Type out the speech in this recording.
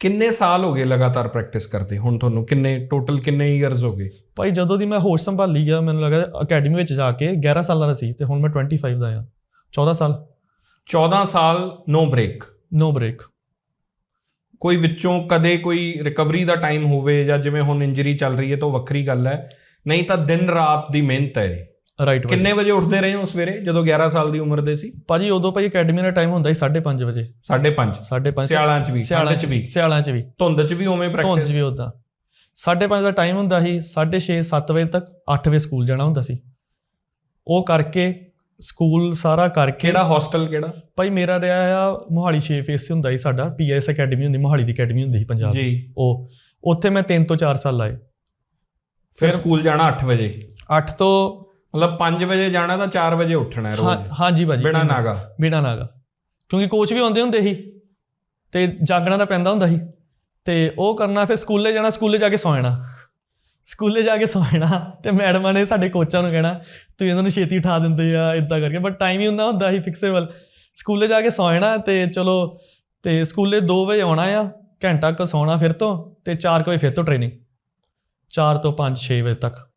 ਕਿੰਨੇ ਸਾਲ ਹੋ ਗਏ ਲਗਾਤਾਰ ਪ੍ਰੈਕਟਿਸ ਕਰਦੇ? ਹੁਣ ਤੁਹਾਨੂੰ ਕਿੰਨੇ ਟੋਟਲ ਕਿੰਨੇ ਇਅਰਸ ਹੋ ਗਏ? ਭਾਈ ਜਦੋਂ ਦੀ ਮੈਂ ਹੋਸ਼ ਸੰਭਾਲੀ ਆ ਮੈਨੂੰ ਲੱਗਾ ਅਕੈਡਮੀ ਵਿੱਚ ਜਾ ਕੇ 11 ਸਾਲਾਂ ਦਾ ਸੀ ਤੇ ਹੁਣ ਮੈਂ 25 ਦਾ ਆ। 14 ਸਾਲ। 14 ਸਾਲ ਨੋ ਬ੍ਰੇਕ ਨੋ ਬ੍ਰੇਕ ਕੋਈ ਵਿੱਚੋਂ ਕਦੇ ਕੋਈ ਰਿਕਵਰੀ ਦਾ ਟਾਈਮ ਹੋਵੇ ਜਾਂ ਜਿਵੇਂ ਹੁਣ ਇੰਜਰੀ ਚੱਲ ਰਹੀ ਹੈ ਤਾਂ ਉਹ ਵੱਖਰੀ ਗੱਲ ਹੈ। ਨਹੀਂ ਤਾਂ ਦਿਨ ਰਾਤ ਦੀ ਮਿਹਨਤ ਹੈ ਰਾਈਟ ਕਿੰਨੇ ਵਜੇ ਉੱਠਦੇ ਰਹੇ ਹੋ ਸਵੇਰੇ? ਜਦੋਂ 11 ਸਾਲ ਦੀ ਉਮਰ ਦੇ ਸੀ? ਭਾਜੀ ਉਦੋਂ ਭਾਈ ਅਕੈਡਮੀ ਦਾ ਟਾਈਮ ਹੁੰਦਾ ਸੀ 5:30 ਵਜੇ। 5:30 5:30 ਸਿਆਲਾਂ 'ਚ ਵੀ ਸਿਆਲਾਂ 'ਚ ਵੀ ਸਿਆਲਾਂ 'ਚ ਵੀ। ਧੁੰਦ 'ਚ ਵੀ ਉਵੇਂ ਧੁੰਦ 'ਚ ਪ੍ਰੈਕਟਿਸ ਵੀ ਉਦਾਂ 5:30 ਦਾ ਟਾਈਮ ਹੁੰਦਾ ਸੀ 6:30 7 ਵਜੇ ਤੱਕ 8 ਵਜੇ ਸਕੂਲ ਜਾਣਾ ਹੁੰਦਾ ਸੀ। ਉਹ ਕਰਕੇ ਸਕੂਲ ਸਾਰਾ ਕਰਕੇ ਕਿਹੜਾ ਹੌਸਟਲ ਕਿਹੜਾ? ਭਾਈ ਮੇਰਾ ਰਿਹਾ ਆ ਮੋਹਾਲੀ 6 ਫੇਸ ਤੇ ਹੁੰਦਾ ਸੀ ਸਾਡਾ। ਪੀਐਸ ਅਕੈਡਮੀ ਹੁੰਦੀ ਮੋਹਾਲੀ ਦੀ ਅਕੈਡਮੀ ਹੁੰਦੀ ਸੀ ਪੰਜਾਬ ਜੀ। ਉਹ ਉੱਥੇ ਮੈਂ 3 ਤੋਂ 4 ਸਾਲ ਲਾਏ। ਫਿਰ ਸਕੂਲ ਜਾਣਾ 8 ਵਜੇ? 8 ਤੋਂ ਮਤਲਬ 5 ਵਜੇ ਜਾਣਾ ਤਾਂ 4 ਵਜੇ ਉੱਠਣਾ ਰੋਜ਼। ਹਾਂਜੀ ਭਾਜੀ ਬਿਨਾ ਨਾਗਾ। ਬਿਨਾ ਨਾਗਾ। ਕਿਉਂਕਿ ਕੋਚ ਵੀ ਆਉਂਦੇ ਹੁੰਦੇ ਸੀ ਤੇ ਜਾਗਣਾ ਤਾਂ ਪੈਂਦਾ ਹੁੰਦਾ ਸੀ। ਤੇ ਉਹ ਕਰਨਾ ਫਿਰ ਸਕੂਲੇ ਜਾਣਾ ਸਕੂਲੇ ਜਾ ਕੇ ਸੌਂ ਜਾਣਾ। ਸਕੂਲੇ ਜਾ ਕੇ ਸੌਂ ਜਾਣਾ ਤੇ ਮੈਡਮਾਂ ਨੇ ਸਾਡੇ ਕੋਚਾਂ ਨੂੰ ਕਹਿਣਾ ਤੁਸੀਂ ਇਹਨਾਂ ਨੂੰ ਛੇਤੀ ਉਠਾ ਦਿੰਦੇ ਆ ਇਦਾਂ ਕਰਕੇ। ਬਟ ਟਾਈਮ ਹੀ ਹੁੰਦਾ ਹੁੰਦਾ ਸੀ ਫਿਕਸੇਬਲ ਸਕੂਲੇ ਜਾ ਕੇ ਸੌਂ ਜਾਣਾ ਤੇ ਚਲੋ ਤੇ ਸਕੂਲੇ 2 ਵਜੇ ਆਉਣਾ ਆ ਘੰਟਾ ਕੁ ਸੌਣਾ ਫਿਰ ਤੋਂ ਤੇ 4 ਵਜੇ ਫਿਰ ਤੋਂ ਟ੍ਰੇਨਿੰਗ 4 ਤੋਂ 5 6 ਵਜੇ ਤੱਕ।